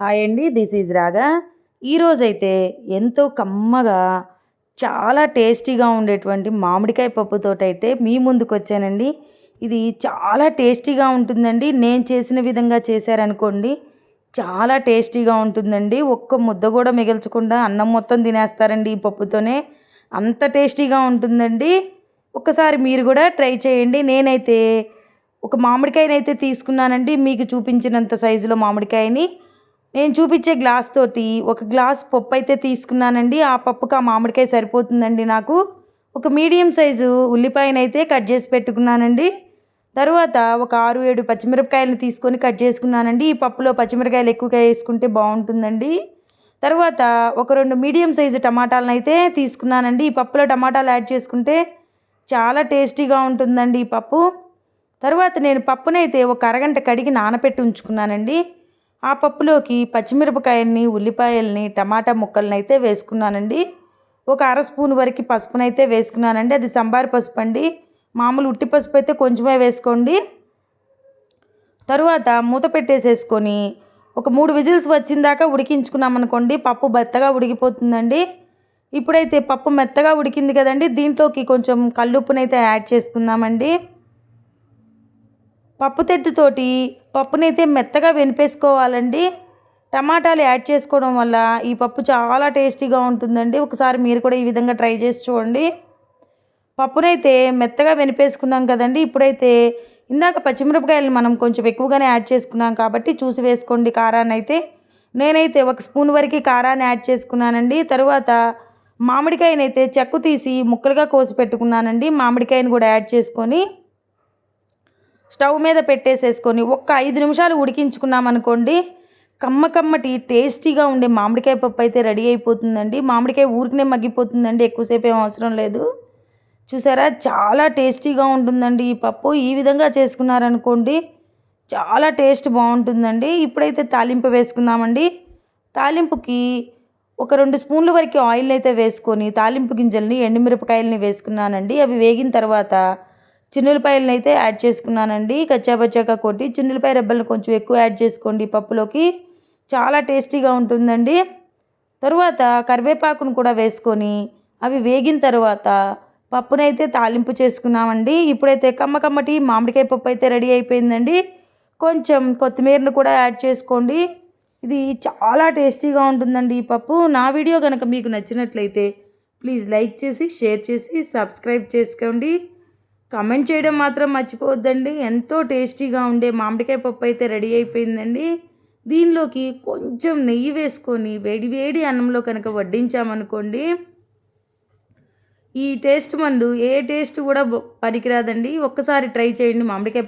Hi అండి this is రాగా. ఈరోజైతే ఎంతో కమ్మగా చాలా టేస్టీగా ఉండేటువంటి మామిడికాయ పప్పుతోటైతే మీ ముందుకు వచ్చానండి. ఇది చాలా టేస్టీగా ఉంటుందండి. నేను చేసిన విధంగా చేశారనుకోండి చాలా టేస్టీగా ఉంటుందండి. ఒక్క ముద్ద కూడా మిగల్చకుండా అన్నం మొత్తం తినేస్తారండి ఈ పప్పుతోనే. అంత టేస్టీగా ఉంటుందండి. ఒకసారి మీరు కూడా ట్రై చేయండి. నేనైతే ఒక మామిడికాయనైతే తీసుకున్నానండి. మీకు చూపించినంత సైజులో మామిడికాయని. నేను చూపించే గ్లాస్ తోటి ఒక గ్లాస్ పప్పు అయితే తీసుకున్నానండి. ఆ పప్పుకి ఆ మామిడికాయ సరిపోతుందండి నాకు. ఒక మీడియం సైజు ఉల్లిపాయను అయితే కట్ చేసి పెట్టుకున్నానండి. తర్వాత ఒక ఆరు ఏడు పచ్చిమిరపకాయలను తీసుకొని కట్ చేసుకున్నానండి. ఈ పప్పులో పచ్చిమిరపకాయలు ఎక్కువగా వేసుకుంటే బాగుంటుందండి. తర్వాత ఒక రెండు మీడియం సైజు టమాటాలను అయితే తీసుకున్నానండి. ఈ పప్పులో టమాటాలు యాడ్ చేసుకుంటే చాలా టేస్టీగా ఉంటుందండి ఈ పప్పు. తర్వాత నేను పప్పునైతే ఒక అరగంట కడిగి నానబెట్టి ఉంచుకున్నానండి. ఆ పప్పులోకి పచ్చిమిరపకాయల్ని ఉల్లిపాయల్ని టమాటా ముక్కల్ని అయితే వేసుకున్నానండి. ఒక అర స్పూన్ వరకు పసుపునైతే వేసుకున్నానండి. అది సంబార్ పసుపు అండి. మామూలు ఉట్టి పసుపు అయితే కొంచెమే వేసుకోండి. తరువాత మూత పెట్టేసేసుకొని ఒక మూడు విజిల్స్ వచ్చిందాకా ఉడికించుకున్నామనుకోండి పప్పు మెత్తగా ఉడికిపోతుందండి. ఇప్పుడైతే పప్పు మెత్తగా ఉడికింది కదండి దీంట్లోకి కొంచెం కల్లుప్పునైతే యాడ్ చేసుకుందామండి. పప్పు తెట్టుతోటి పప్పునైతే మెత్తగా వెనిపేసుకోవాలండి. టమాటాలు యాడ్ చేసుకోవడం వల్ల ఈ పప్పు చాలా టేస్టీగా ఉంటుందండి. ఒకసారి మీరు కూడా ఈ విధంగా ట్రై చేసి చూడండి. పప్పునైతే మెత్తగా వెనిపేసుకున్నాం కదండి. ఇప్పుడైతే ఇందాక పచ్చిమిరపకాయలు మనం కొంచెం ఎక్కువగానే యాడ్ చేసుకున్నాం కాబట్టి చూసి వేసుకోండి కారాన్ని అయితే నేనైతే ఒక స్పూన్ వరకు కారాన్ని యాడ్ చేసుకున్నానండి. తర్వాత మామిడికాయనైతే చెక్కు తీసి ముక్కలుగా కోసి పెట్టుకున్నానండి. మామిడికాయని కూడా యాడ్ చేసుకొని స్టవ్ మీద పెట్టేసేసుకొని ఒక్క ఐదు నిమిషాలు ఉడికించుకున్నాం అనుకోండి కమ్మ కమ్మటి టేస్టీగా ఉండే మామిడికాయ పప్పు అయితే రెడీ అయిపోతుందండి. మామిడికాయ ఊరికనే మగ్గిపోతుందండి ఎక్కువసేపు ఏం అవసరం లేదు. చూసారా? చాలా టేస్టీగా ఉంటుందండి ఈ పప్పు. ఈ విధంగా చేసుకున్నారనుకోండి చాలా టేస్ట్ బాగుంటుందండి. ఇప్పుడైతే తాలింపు వేసుకుందామండి. తాలింపుకి ఒక రెండు స్పూన్ల వరకు ఆయిల్ అయితే వేసుకొని తాలింపు గింజల్ని ఎండుమిరపకాయలని వేసుకున్నానండి. అవి వేగిన తర్వాత చిన్నులపాయలను అయితే యాడ్ చేసుకున్నానండి. కచ్చాపచ్చాక కొట్టి చిన్నులపాయ రెబ్బలను కొంచెం ఎక్కువ యాడ్ చేసుకోండి పప్పులోకి. చాలా టేస్టీగా ఉంటుందండి. తరువాత కరివేపాకును కూడా వేసుకొని అవి వేగిన తర్వాత పప్పునైతే తాలింపు చేసుకున్నామండి. ఇప్పుడైతే కమ్మ కమ్మటి మామిడికాయ పప్పు అయితే రెడీ అయిపోయిందండి. కొంచెం కొత్తిమీరను కూడా యాడ్ చేసుకోండి. ఇది చాలా టేస్టీగా ఉంటుందండి ఈ పప్పు. నా వీడియో కనుక మీకు నచ్చినట్లయితే ప్లీజ్ లైక్ చేసి షేర్ చేసి సబ్స్క్రైబ్ చేసుకోండి. కమెంట్ చేయడం మాత్రం మర్చిపోవద్దండి. ఎంతో టేస్టీగా ఉండే మామిడికాయ పప్పు అయితే రెడీ అయిపోయిందండి. దీనిలోకి కొంచెం నెయ్యి వేసుకొని వేడి వేడి అన్నంలో కనుక వడ్డించామనుకోండి ఈ టేస్ట్ మందు ఏ టేస్ట్ కూడా పనికిరాదండి. ఒక్కసారి ట్రై చేయండి మామిడికాయ